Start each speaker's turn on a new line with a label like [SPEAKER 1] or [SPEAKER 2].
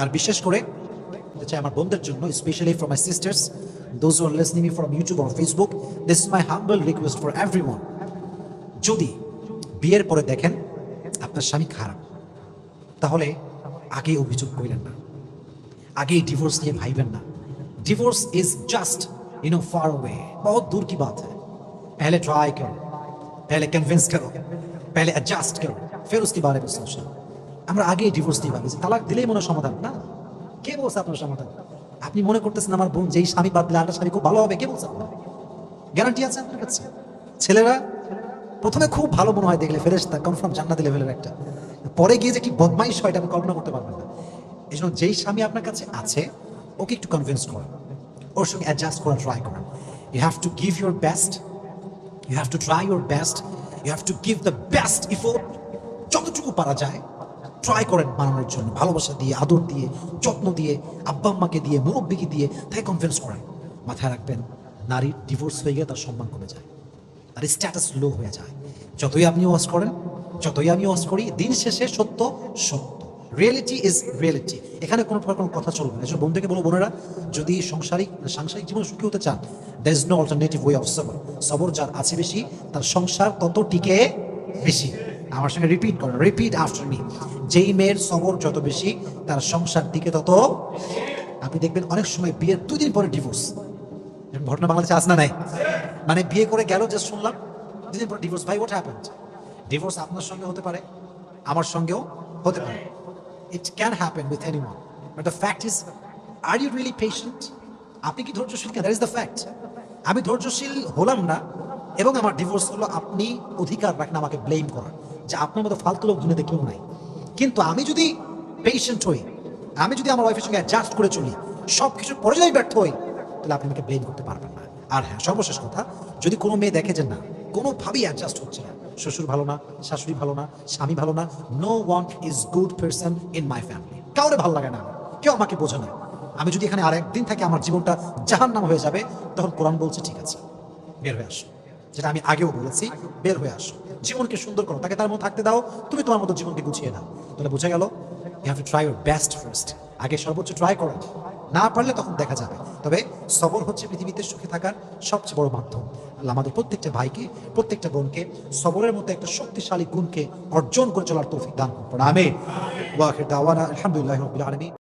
[SPEAKER 1] আর বিশেষ করে এটা চাই আমার বোনদের জন্য specially for my sisters those are listening me from YouTube or Facebook this is my humble request for everyone যদি বিয়ের পরে দেখেন আপনার স্বামী খারাপ তাহলে আগে অভিযোগ করিলেন না আগেই ডিভোর্স নিয়ে ভাইবেন না divorce is just you know far away बहुत दूर की बात है पहले ट्राई करो पहले कन्विंस करो पहले एडजस्ट करो फिर उसके बारे में सोचो আমরা আগেই ডিভোর্স নিয়ে ভাবি তালাক দিলেই মনে সমাধান, না? কে বলছে আপনার সমাধান? আপনি মনে করতেছেন আমার বোন যেই স্বামী বাদ দিলে আরেকটা স্বামী খুব ভালো হবে, কে বলছে আপনার? গ্যারান্টি আছে আপনার কাছে? ছেলেরা প্রথমে খুব ভালো মনে হয় দেখলে ফেরেস্তা কনফার্ম জান্নাতি লেভেলের একটা। পরে গিয়ে যে কি বদমাইশ হয় এটা কল্পনা করতে পারবেন না। এই জন্য যেই স্বামী আপনার কাছে আছে, ওকে একটু কনভিন্স করুন। ওর সঙ্গে অ্যাডজাস্ট করার ট্রাই করুন। You have to give your best you have to try your best you have to give the best effort যতটুকু পারা যায় ট্রাই করেন বানানোর জন্য, ভালোবাসা দিয়ে, আদর দিয়ে, যত্ন দিয়ে, আব্বা আম্মাকে দিয়ে, মুরব্বীকে দিয়ে, তাই কনফিডেন্স করেন মাথায় রাখবেন নারীর ডিভোর্স হয়ে গেলে তার সম্মান কমে যায়। তার স্ট্যাটাস লো হয়ে যায়। যতই আপনি ওয়াজ করেন, যতই আমি ওয়াজ করি, দিন শেষে সত্য সত্য। রিয়েলিটি ইজ রিয়েলিটি এখানে কোনো প্রকার কোনো কথা চলবে না। এসব বন্ধুকে বলো, বোনেরা, যদি সংসারিক, সাংসারিক জীবন সুখী হতে চান there is no alternative way of সবর সবর যার আছে বেশি, তার সংসার তত টিকে বেশি। আমার সঙ্গে রিপিট করো রিপিট আফটার মি যেই মেয়ের সবর যত বেশি, তার সংসার দিকে তত আপনি দেখবেন অনেক সময় বিয়ের দুই দিন পরে ডিভোর্স ঘটনা বাংলাদেশে আস না নাই? মানে বিয়ে করে গেল যে শুনলাম, দুদিন পর ডিভোর্স ভাই হোয়াট হ্যাপেন্ড ডিভোর্স আপনার সঙ্গে হতে পারে, আমার সঙ্গেও হতে পারে। It can happen with any one but the fact is are you really patient আপনি কি ধৈর্যশীল দ্যাট ইজ দ্য ফ্যাক্ট আমি ধৈর্যশীল হলাম না, এবং আমার ডিভোর্স হলো, আপনি অধিকার রাখেন, আমাকে ব্লেম করার। যে আপনার মতো ফালতু লোক দুনিয়াতে কেউ নাই। কিন্তু আমি যদি পেশেন্ট হই, আমি যদি আমার ওয়াইফের সঙ্গে অ্যাডজাস্ট করে চলি সব কিছুর পরে যদি ব্যর্থ হই, তাহলে আপনি আমাকে ব্লেম করতে পারবেন না। আর হ্যাঁ সর্বশেষ কথা, যদি কোনো মেয়ে দেখে যে না, কোনোভাবেই অ্যাডজাস্ট হচ্ছে না, শ্বশুর ভালো না, শাশুড়ি ভালো না, স্বামী ভালো না no one is good person in my family কাউরে ভালো লাগে না, কেউ আমাকে বোঝে না। আমি যদি এখানে আর একদিন থাকি আমার জীবনটা জাহান নাম হয়ে যাবে, তখন কোরআন বলছে, ঠিক আছে, বের হয়ে আসো। যেটা আমি আগেও বলেছি, বের হয়ে আসো। জীবনকে সুন্দর করো, তাকে তার মতো থাকতে দাও, তুমি তোমার মতো জীবনকে গুছিয়ে নাও। তাহলে বোঝা গেল you have to try your best first আগে সর্বোচ্চ ট্রাই করো। না পারলে তখন দেখা যাবে। তবে সবর হচ্ছে পৃথিবীতে সুখে থাকার সবচেয়ে বড় মাধ্যম। আমাদের প্রত্যেকটা ভাইকে, প্রত্যেকটা বোনকে, সবরের মতো একটা শক্তিশালী গুণকে অর্জন করে চলার তৌফিক দান করুন। আমি ওয়াখির দাওয়ানা, আলহামদুলিল্লাহ রবিল আলমী